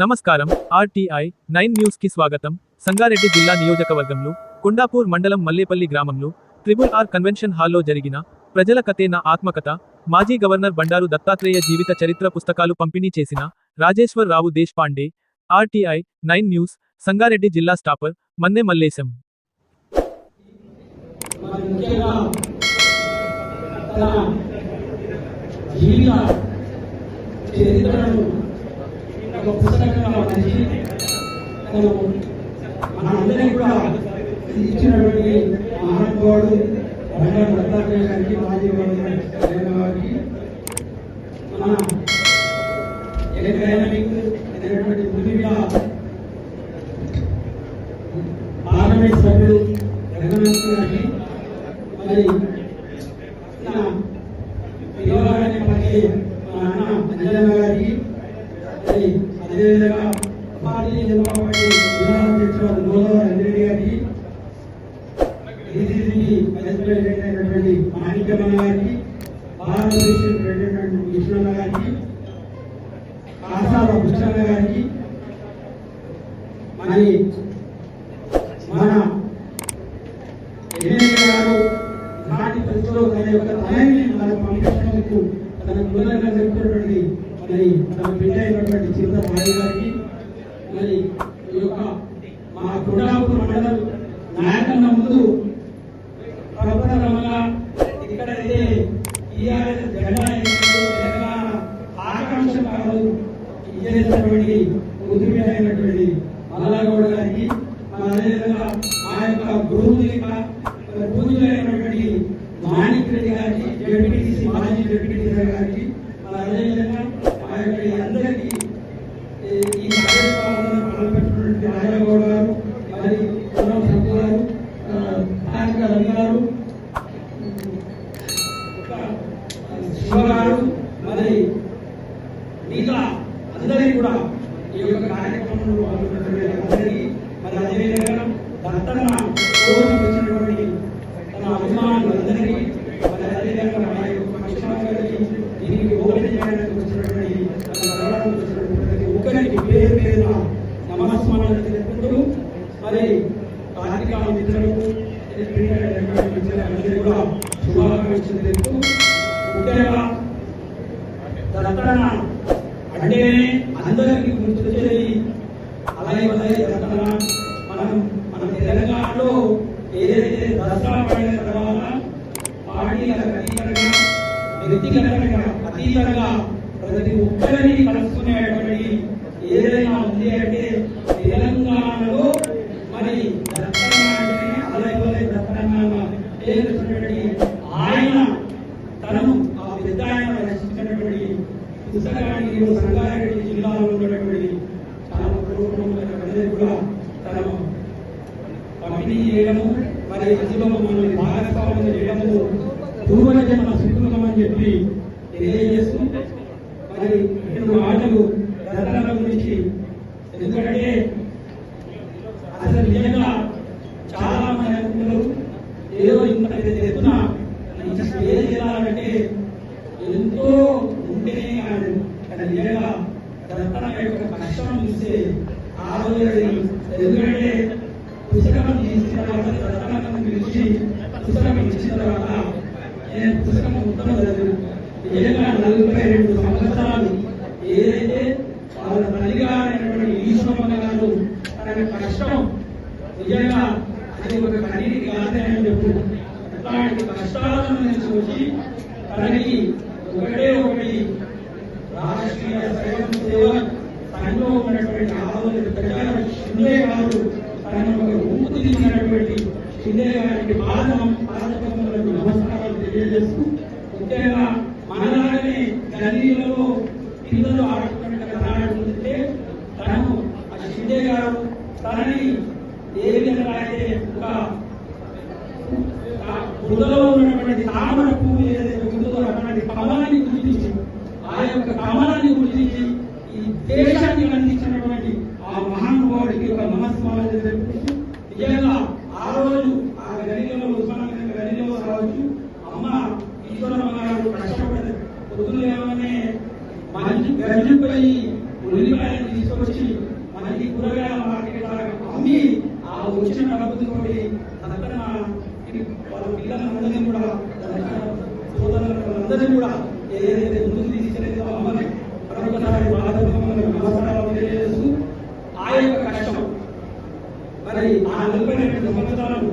నమస్కారం RTI nine న్యూస్కి స్వాగతం. సంగారెడ్డి జిల్లా నియోజకవర్గంలో కొండాపూర్ మండలం మల్లేపల్లి గ్రామంలో ట్రిబుల్ ఆర్ కన్వెన్షన్ హాల్లో జరిగిన ప్రజల కథే నా ఆత్మకథ మాజీ గవర్నర్ బండారు దత్తాత్రేయ జీవిత చరిత్ర పుస్తకాలు పంపిణీ చేసిన Rajeshwar Rao Deshpande RTI nine news Sangareddy జిల్లా స్టాపర్ మన్నె మల్లేశం. జీవిత చరిత్రను ఒక పుస్తకంగా మలిచి అతను మనందరికీ కూడా ఇచ్చినటువంటి మహానుభావుడు బండారు దత్తాత్రేయ గారికి మాజీ గవర్నర్ గారికి. మన ఎకనామిక్ అయినటువంటి భూమిగా పార్లమెంట్ సభ్యుడు జగన్మోహన్ గారికి మరి నా పిల్లవాడిని పలికే మా అన్న అంజన గారికి మరి అదేవిధంగా భారతీయ జనతా పార్టీ జిల్లా అధ్యక్షుడు గోదావరి రంజిరెడ్డి గారికి ఏసీసీ వైస్ ప్రెసిడెంట్ అయినటువంటి మాణిక్యమ్మ గారికి భారతదేశం ప్రెసిడెంట్ విష్ణున్న గారికి కాసాల కృష్ణన్న గారికి మరి మన ఎమ్మెల్యే గారు నాటి పరిస్థితుల్లో తన యొక్క తనని మన పంపించినందుకు తన కృతజ్ఞత చెప్తున్నటువంటి మరి తన బిడ్డ అయినటువంటి చిన్న భార్య గారికి మరి ఈ యొక్క మా కొండాపూర్ మండలం నాయకన్న ముందు ప్రభుత్వ ప్రప్రథమంగా ఇక్కడైతే టీఆర్ఎస్ జెండా తెలంగాణ ఆకాంక్ష కాదు చేసినటువంటి ఉద్రిపి అయినటువంటి మల్లాగౌడ గారికి అదేవిధంగా మా యొక్క గురువునిక పూజలైనటువంటి మాణిక్ రెడ్డి గారికి డిప్యూటీసీ మాజీ జడ్పీటీసీ గారికి అదేవిధంగా గారు. శివ గారు మరి మిగతా అందరికీ కూడా ఈ యొక్క కార్యక్రమంలో పాల్గొన్నటువంటి అందరికీ మరి అదేవిధంగా దత్తన్న వచ్చినటువంటి తన అభిమానులందరికీ మరి అదేవిధంగా మా యొక్క కృష్ణ దీనికి ఓపెన్ చేయడానికి వచ్చినటువంటి వచ్చినటువంటి ప్రతి ఒక్కరికి పేరు పేరున నమస్కారాలు తెలుపుకుంటూ మరి కార్యక్రమం మిత్రులకు శుభాకాంక్షలు తెలుపుతూ ముఖ్యంగా దత్తన అంటేనే అందరికీ గుర్తొచ్చేది అలాగే అలాగే దత్తన మనం మన తెలంగాణలో ఏదైతే దసరా పండుగ తర్వాత పార్టీలకు అతీతంగా వ్యక్తిగతంగా అతీతంగా ప్రతి ఒక్కరిని కలుసుకునేటువంటి ఏదైనా ఉంది అంటే తెలంగాణలో మరి దత్తన అంటేనే అలాగే ఆయన ఆ పెద్ద ఆయన రచించినటువంటి పుస్తకానికి సంగారెడ్డి జిల్లాలో ఉన్నటువంటి కూడా తను పంపిణీ చేయడము మరి అందులో భాగస్వామ్యం చేయడము పూర్వజన్మ చెప్పి తెలియజేస్తూ మరి రెండు మాటలు గురించి ఎందుకంటే ఉంటేనే కానీ కానీ నిజంగా దత్తన యొక్క కష్టం చూస్తే ఆ రోజు ఎందుకంటే పుస్తకం తీసిన తర్వాత దత్తనం పిలిచి పుస్తకం ఇచ్చిన తర్వాత నేను పుస్తకం మొత్తం చదివాను నిజంగా నలభై రెండు సంవత్సరాలు ఏదైతే వాళ్ళ తల్లిగారైనటువంటి ఈశ్వరమ్మ గారు తన కష్టం నిజంగా అది ఒక కన్నీటి గాథే చెప్పు. అట్లాంటి కష్టాలను చూసి తనకి ఒకటే ఒకటి రాష్ట్రీయ స్వయం సేవ తనలో ఉన్నటువంటి ఆలోచన ప్రచారం షిండే గారు తన ఒక ఊపు తీసినటువంటి షిండే గారికి పాదం పాదపములకు నమస్కారాలు తెలియజేస్తూ ముఖ్యంగా మనలాగనే గల్లీలలో పిల్లలు ఆడుతున్నట్టు ఉంటే తను ఆ షిండే గారు తనని ఏ విధంగా అయితే ఒక ఆ ఉన్నటువంటి తామర పువ్వు ఏదైతే ఉందో అటువంటి కమలాన్ని గుర్తించి ఆ యొక్క కమలాన్ని గుర్తించి ఈ దేశాన్ని అందించినటువంటి ఆ మహానుభావుడికి ఒక నమస్కారం తెలుపుతూ నిజంగా ఆ రోజు ఆ గదిలో ఉస్మానియా గదిలో రావచ్చు అమ్మ ఈశ్వరమ్మ గారు కష్టపడదు పొద్దున లేవగానే మంచి గంజిపోయి ఉల్లిపాయలు తీసుకొచ్చి ఏదైతే ముందుకు తీసుకెళ్ళేదో అమ్మని మరొకసారి నమస్కారాలు తెలియజేస్తూ ఆ యొక్క కష్టం. మరి ఆ నలభై రెండు సంవత్సరాలు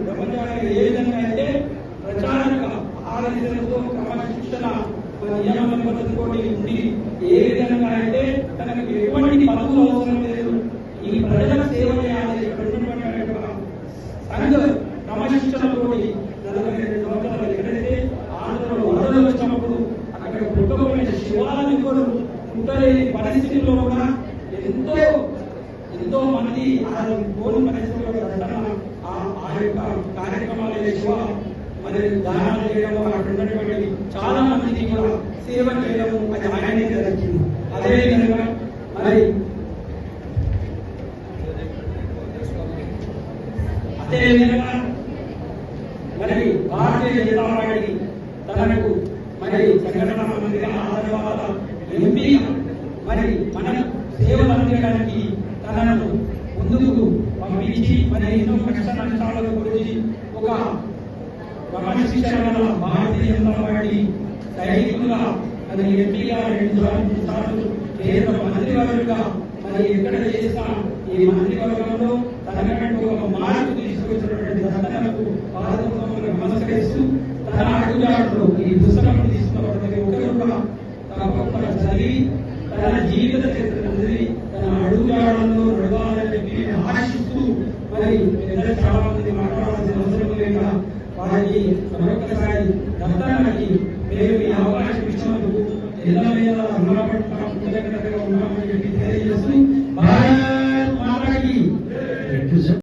పుట్టలేని పరిస్థితుల్లో కూడా. ఎంతో ఎంతో మంది ఆ కోరి పరిస్థితుల్లో ఆ- యొక్క కార్యక్రమాలు ఎక్కువ మరి దానాలు చేయడం అక్కడ ఉన్నటువంటి చాలా మందికి కూడా సేవ చేయడం అది ఆయనే జరిగింది అదేవిధంగా మరి అదేవిధంగా మరి భారతీయ జనతా పార్టీ తనకు మరి సంఘటన మంత్రిగా ఆ తర్వాత మరి మన సేవలు అందించడానికి తనను ముందుకు పంపించి మరి ఎన్నో కష్ట నష్టాల గురించి ఒక క్రమశిక్షణ గల భారతీయ జనతా పార్టీ సైనికులుగా మరి ఎంపీగా రెండు సార్లు మూడు సార్లు కేంద్ర మంత్రివర్గంగా మరి ఎక్కడ చేసిన ఈ మంత్రివర్గంలో తనకంటూ ఒక మార్పు తీసుకొచ్చినటువంటి సంఘటనకు పాదములకు నమస్కరిస్తూ తన అడుగుజాడలో ఈ పుస్తకం తీసుకున్న ప్రతి ఒక్కరు కూడా తప్పకుండా చదివి తన జీవిత చరిత్ర చదివి తన అడుగుజాడలో నడవాలని చెప్పి ఆశిస్తూ మరి పెద్దలు చాలా మంది మాట్లాడాల్సిన అవసరం లేక వారికి మరొకసారి దత్తనకి మేము ఈ అవకాశం